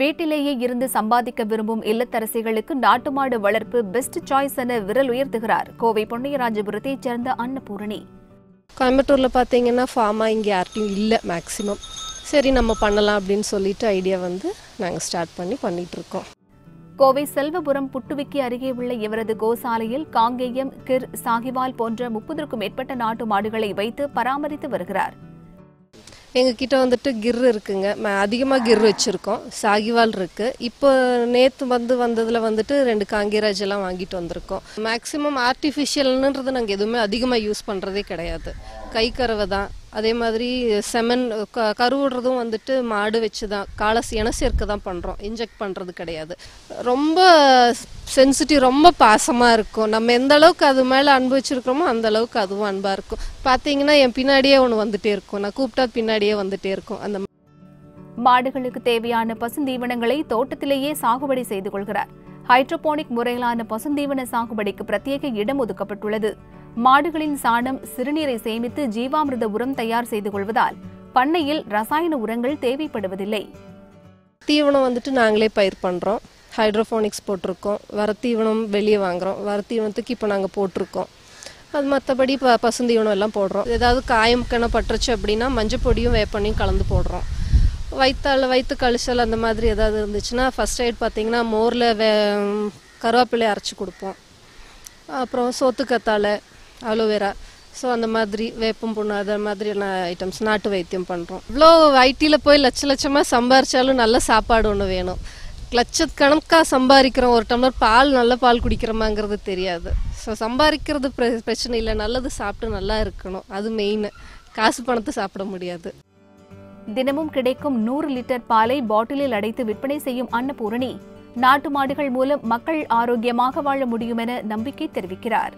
வீட்டிலேயே இருந்து சம்பாதிக்க விரும்பும் இல்லத்தரசிகளுக்கு நாட்டு மாடு வளர்ப்பு பெஸ்ட் சாய்ஸ் என விரல் உயர்த்துகிறார். கோவை பொன்னியராஜபுரத்தைச் சேர்ந்த அன்னபூரணி. கோயம்புத்தூரில் பார்த்தீங்கன்னா ஃபார்மாக இங்கே யார்ட்டையும் இல்லை மேக்ஸிமம் சரி நம்ம பண்ணலாம் அப்படின்னு சொல்லிட்டு ஐடியா வந்து நாங்கள் ஸ்டார்ட் பண்ணி பண்ணிகிட்ருக்கோம் கோவை செல்வபுரம் புட்டுவிக்கி அருகே உள்ள இவரது கோசாலையில் காங்கேயம் கிர் சாகிவால் போன்ற முப்பதற்கும் மேற்பட்ட நாட்டு மாடுகளை வைத்து பராமரித்து வருகிறார். எங்ககிட்ட வந்துட்டு கிர் இருக்குங்க. அதிகமாக கிர் வச்சுருக்கோம். சாகிவால் இருக்குது இப்போ நேற்று வந்து வந்ததில் வந்துட்டு ரெண்டு காங்கிராஜ் எல்லாம் வாங்கிட்டு வந்திருக்கோம். மேக்ஸிமம் ஆர்டிஃபிஷியல்ன்றது நாங்கள் எதுவுமே அதிகமாக யூஸ் பண்ணுறதே கிடையாது. கை கறவை தான் அதே மாதிரி செமன் க கருவிடுறதும் வந்துட்டு மாடு வச்சு தான் காலை இன சேர்க்க தான் பண்ணுறோம் இன்ஜெக்ட் பண்ணுறது கிடையாது. ரொம்ப சென்சிட்டிவ் ரொம்ப பாசமாக இருக்கும். நம்ம எந்த அளவுக்கு அது மேலே அன்பு வச்சுருக்கிறோமோ அந்த அளவுக்கு அதுவும் அன்பாக இருக்கும். பார்த்தீங்கன்னா என் பின்னாடியே ஒன்று வந்துட்டே இருக்கும். நான் கூப்பிட்டா பின்னாடியே வந்துட்டே இருக்கும். அந்த மாடுகளுக்கு தேவையான பசுந்தீவனங்களை தோட்டத்திலேயே சாகுபடி செய்து கொள்கிறார். ஹைட்ரோபோனிக் முறையிலான பசுந்தீவன சாகுபடிக்கு பிரத்யேக இடம் ஒதுக்கப்பட்டுள்ளது. மாடுகளின் சாணம் சிறுநீரை சேமித்து ஜீவாமிர்த உரம் தயார் செய்து கொள்வதால் பண்ணையில் ரசாயன உரங்கள் தேவைப்படுவதில்லை. தீவனம் வந்துட்டு நாங்களே பயிர் பண்ணுறோம் ஹைட்ரோஃபோனிக்ஸ் போட்டிருக்கோம். வர தீவனம் வெளியே வாங்குறோம். வர தீவனத்துக்கு இப்போ நாங்கள் போட்டிருக்கோம். அது மற்றபடி ப பசுந்தீவனம் எல்லாம் போடுறோம். ஏதாவது காயம் கண பட்டுருச்சு அப்படின்னா மஞ்சள் பொடியும் வேப்பண்ணையும் கலந்து போடுறோம். வயிற்றால் வயிற்று கழிச்சல் அந்த மாதிரி ஏதாவது இருந்துச்சுன்னா ஃபஸ்ட் எய்ட் பார்த்தீங்கன்னா மோரில் வே கருவேப்பிலை அரைச்சி கொடுப்போம். அப்புறம் சோத்துக்கத்தாழை அலோவேரா ஸோ அந்த மாதிரி வேப்பம் புண்ணு அது மாதிரியான ஐட்டம்ஸ் நாட்டு வைத்தியம் பண்ணுறோம் இவ்வளோ ஐடியில் போய் லட்ச லட்சமாக சம்பாரிச்சாலும் நல்ல சாப்பாடு ஒன்று வேணும். லட்சக்கணக்காக சம்பாதிக்கிறோம் ஒரு டம்ளர் பால் நல்ல பால் குடிக்கிறோமாங்கிறது தெரியாது. ஸோ சம்பாதிக்கிறது பிர பிரச்சனை இல்லை. நல்லது சாப்பிட்டு நல்லா இருக்கணும். அது மெயின் காசு பணத்தை சாப்பிட முடியாது. தினமும் கிடைக்கும் நூறு லிட்டர் பாலை பாட்டிலில் அடைத்து விற்பனை செய்யும் அன்னபூரணி. நாட்டு மாடுகள் மூலம் மக்கள் ஆரோக்கியமாக வாழ முடியும் என நம்பிக்கை தெரிவிக்கிறார்.